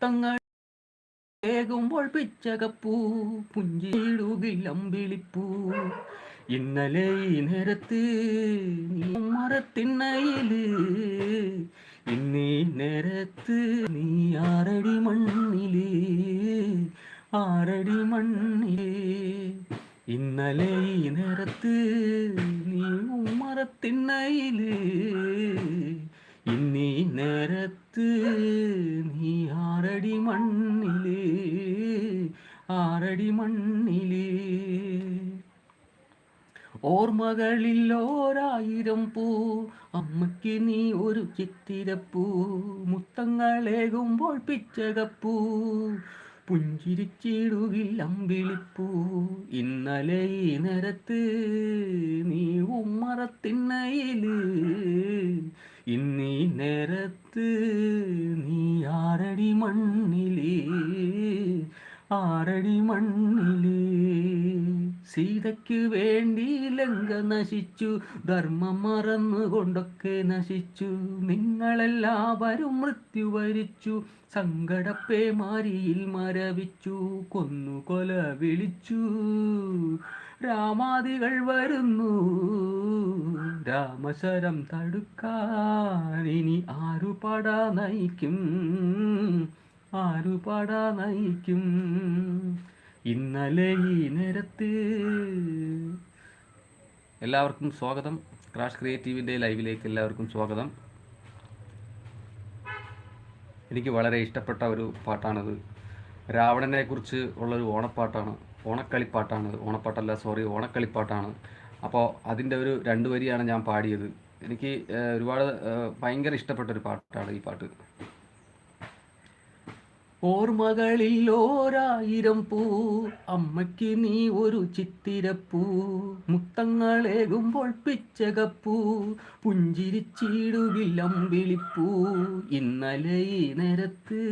മുത്തങ്ങൾ ഏകുമ്പോൾ പിച്ചകപ്പൂ പുഞ്ചിടുകില്ലം വിളിപ്പൂ. ഇന്നലെ ഈ നേരത്ത് മരത്തിണ്ണയിൽ ഇന്നീ നേരത്ത് നീ ആറടി മണ്ണിൽ ആറടി മണ്ണിൽ. ഇന്നലെ ഈ നേരത്ത് നീ മരത്തിണ്ണയിൽ ഇന്നീ നേരത്ത് മണ്ണിൽ ആറടി മണ്ണിലേ. ഓർമ്മകളിൽ ഓരായിരം പൂ അമ്മയ്ക്ക് നീ ഒരു ചിത്തിരപ്പൂ. മുത്തങ്ങളേകുമ്പോൾ പിച്ചകപ്പൂ പുഞ്ചിരിച്ചിടുകിൽ അമ്പിളിപ്പൂ. ഇന്നലെ ഈ നേരത്ത് നീ ഉമ്മറത്തിന്നയിൽ ഇന്നീ നേരത്ത് ആറടി മണ്ണിലേ ആറടി മണ്ണിലേ. സീതയ്ക്ക് വേണ്ടി ലങ്ക നശിച്ചു ധർമ്മം മറന്നുകൊണ്ടൊക്കെ നശിച്ചു. നിങ്ങളെല്ലാവരും മൃത്യു വരിച്ചു സങ്കടപ്പേ മാരിയിൽ മരവിച്ചു കൊന്നു കൊല വിളിച്ചു. രാമാദികൾ വരുന്നു രാമശരം തടുക്കാൻ ഇനി ആരു പട നയിക്കും? ആരു പടാ നയിക്കും? ഇന്നലെ ഈ നേരത്ത്. എല്ലാവർക്കും സ്വാഗതം. ക്രാഷ് ക്രിയേറ്റീവിന്റെ ലൈവിലേക്ക് എല്ലാവർക്കും സ്വാഗതം. എനിക്ക് വളരെ ഇഷ്ടപ്പെട്ട ഒരു പാട്ടാണത്. രാവണനെ കുറിച്ച് ഉള്ളൊരു ഓണപ്പാട്ടാണ്. ഓണക്കളിപ്പാട്ടാണ്. ഓണപ്പാട്ടല്ല സോറി ഓണക്കളിപ്പാട്ടാണ്. അപ്പോൾ അതിന്റെ ഒരു രണ്ട് വരിയാണ് ഞാൻ പാടിയത്. എനിക്ക് ഒരുപാട് ഭയങ്കര ഇഷ്ടപ്പെട്ട ഒരു പാട്ടാണ് ഈ പാട്ട്. ഓർമ്മകളിൽ ഓരായിരം പൂ. അമ്മയ്ക്ക് നീ ഒരു ചിത്തിരപ്പൂ. മുത്തങ്ങളേകുമ്പോൾ പിച്ചകപ്പൂ. പുഞ്ചിരിച്ചിടുകില്ലം വിളിപ്പൂ ഇന്നലെ ഈ നേരത്ത്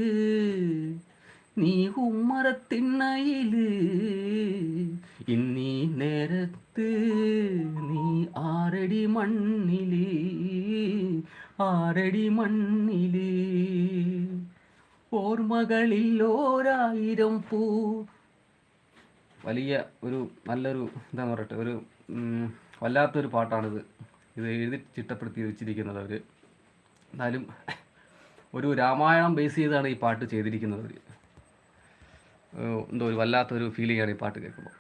നീ ഉമ്മറത്തിണ്ണയിൽ. ഇന്നീ നേരത്ത് നീ ആറടി മണ്ണിൽ. ആറടി മണ്ണിൽ. ഓർമ്മകളിൽ ഓരായിരം പൂ. വലിയ ഒരു നല്ലൊരു എന്താ പറയട്ടെ ഒരു വല്ലാത്തൊരു പാട്ടാണിത്. ഇത് എഴുതി ചിട്ടപ്പെടുത്തി വെച്ചിരിക്കുന്നത് അവർ എന്നാലും ഒരു രാമായണം ബേസ് ചെയ്താണ് ഈ പാട്ട് ചെയ്തിരിക്കുന്നത് അവർ എന്തോ ഒരു വല്ലാത്തൊരു ഫീലിംഗ് ആണ് ഈ പാട്ട് കേൾക്കുമ്പോൾ.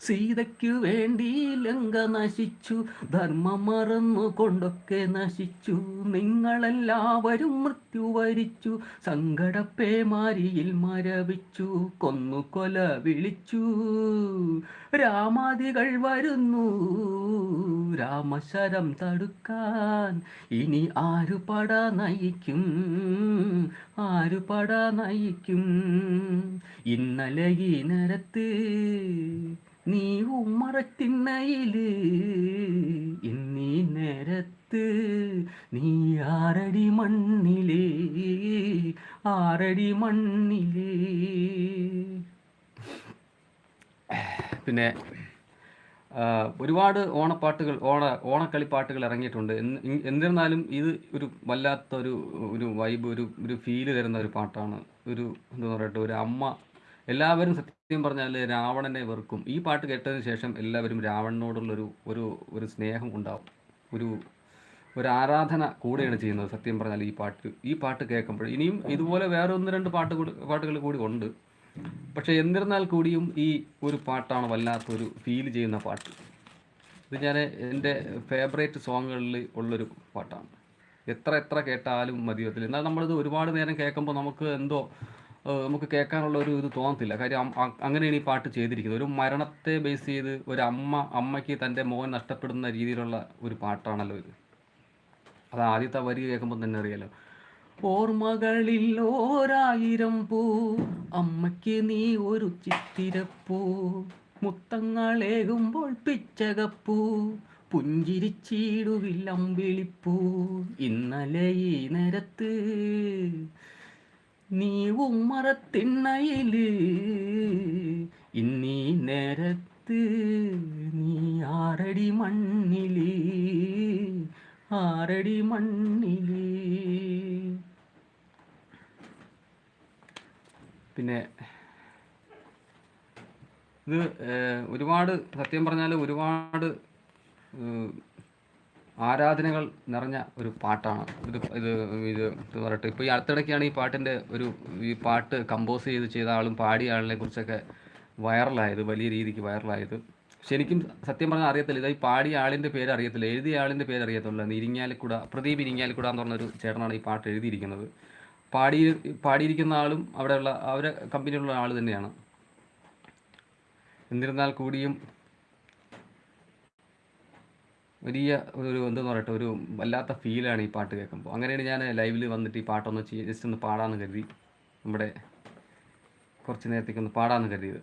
സീതയ്ക്കു വേണ്ടി ലങ്ക നശിച്ചു ധർമ്മം മറന്നു കൊണ്ടൊക്കെ നശിച്ചു. നിങ്ങളെല്ലാവരും മൃത്യു വരിച്ചു സങ്കടപ്പേ മാരിയിൽ മരവിച്ചു കൊന്നു കൊല വിളിച്ചു. രാമാദികൾ വരുന്നു രാമശരം തടുക്കാൻ. ഇനി ആരു പട നയിക്കും? ആരു പട നയിക്കും? ഇന്നലെ ഈ നേരത്ത് നീ ഉമ്മറത്തിണ്ണയിൽ എന്നീ നേരത്ത് നീ ആറടി മണ്ണിലേ ആറടി മണ്ണിലേ. പിന്നെ ഒരുപാട് ഓണപ്പാട്ടുകൾ ഓണ ഓണക്കളിപ്പാട്ടുകൾ ഇറങ്ങിയിട്ടുണ്ട്. എന്നിരുന്നാലും ഇത് ഒരു വല്ലാത്ത ഒരു ഒരു വൈബ് ഒരു ഒരു ഫീൽ തരുന്ന ഒരു പാട്ടാണ്. ഒരു എന്താ പറയട്ടെ ഒരു അമ്മ എല്ലാവരും സത്യം പറഞ്ഞാൽ രാവണനെ വെറുക്കും. ഈ പാട്ട് കേട്ടതിന് ശേഷം എല്ലാവരും രാവണനോടുള്ളൊരു ഒരു ഒരു സ്നേഹം ഉണ്ടാവും. ഒരു ഒരു ആരാധന കൂടെയാണ് ചെയ്യുന്നത് സത്യം പറഞ്ഞാൽ ഈ പാട്ട്. ഈ പാട്ട് കേൾക്കുമ്പോൾ ഇനിയും ഇതുപോലെ വേറെ ഒന്ന് രണ്ട് പാട്ട് പാട്ടുകൾ കൂടി ഉണ്ട്. പക്ഷെ എന്നിരുന്നാൽ കൂടിയും ഈ ഒരു പാട്ടാണ് വല്ലാത്തൊരു ഫീൽ ചെയ്യുന്ന പാട്ട്. ഇത് ഞാൻ എന്റെ ഫേവറേറ്റ് സോങ്ങുകളിൽ ഉള്ളൊരു പാട്ടാണ്. എത്ര എത്ര കേട്ടാലും മതിയത്തില്ല എന്നാൽ നമ്മളിത് ഒരുപാട് നേരം കേൾക്കുമ്പോൾ നമുക്ക് എന്തോ നമുക്ക് കേൾക്കാനുള്ള ഒരു ഇത് തോന്നത്തില്ല. കാര്യം അങ്ങനെയാണ് ഈ പാട്ട് ചെയ്തിരിക്കുന്നത്. ഒരു മരണത്തെ ബേസ് ചെയ്ത് ഒരു അമ്മ അമ്മയ്ക്ക് തന്റെ മോൻ നഷ്ടപ്പെടുന്ന രീതിയിലുള്ള ഒരു പാട്ടാണല്ലോ ഇത്. അത് ആദ്യത്തെ വരി കേൾക്കുമ്പോൾ തന്നെ അറിയാലോ. ഓർമ്മകളിൽ ഓരായിരം പൂ അമ്മയ്ക്ക് നീ ഒരു ചിത്തിരപ്പൂ മുത്തങ്ങളേകുമ്പോൾ പിച്ചകപ്പൂ പുഞ്ചിരിച്ചിടുകില്ലം വിളിപ്പൂ ഇന്നലെ ഈ നേരത്ത് നീ മറത്തിണ്ണയിൽ. ഇന്നീ നേരത്ത് നീ ആറടി മണ്ണിൽ. ആറടി മണ്ണിൽ. പിന്നെ ഇത് ഒരുപാട് സത്യം പറഞ്ഞാൽ ഒരുപാട് ആരാധനകൾ നിറഞ്ഞ ഒരു പാട്ടാണ്. ഇത് ഇത് ഇത് ഇത് പറയട്ടെ ഇപ്പോൾ ഈ അടുത്തിടയ്ക്കാണ് ഈ പാട്ടിന്റെ ഒരു ഈ പാട്ട് കമ്പോസ് ചെയ്ത് ചെയ്ത ആളും പാടിയ ആളിനെ കുറിച്ചൊക്കെ വൈറലായത് വലിയ രീതിക്ക് വൈറലായത്. ശരിക്കും സത്യം പറഞ്ഞാൽ അറിയത്തില്ല. ഇതായി പാടിയ ആളിന്റെ പേര് അറിയത്തില്ല. എഴുതിയ ആളിന്റെ പേര് അറിയത്തുള്ളൂ ഇരിങ്ങാലിക്കുട പ്രദീപ് ഇരിങ്ങാലിക്കുട എന്ന് പറഞ്ഞൊരു ചേട്ടനാണ് ഈ പാട്ട് എഴുതിയിരിക്കുന്നത്. പാടി പാടിയിരിക്കുന്ന ആളും അവിടെയുള്ള അവരെ കമ്പനിയിലുള്ള ആൾ തന്നെയാണ്. എന്നിരുന്നാൽ കൂടിയും വലിയ ഒരു എന്തെന്ന് പറയട്ടെ ഒരു വല്ലാത്ത ഫീലാണ് ഈ പാട്ട് കേൾക്കുമ്പോൾ അങ്ങനെയാണ് ഞാൻ ലൈവിൽ വന്നിട്ട് ഈ പാട്ടൊന്ന് ജസ്റ്റ് ഒന്ന് പാടാമെന്ന് കരുതി. നമ്മുടെ കുറച്ച് നേരത്തേക്ക് ഒന്ന് പാടാമെന്ന് കരുതിയത്.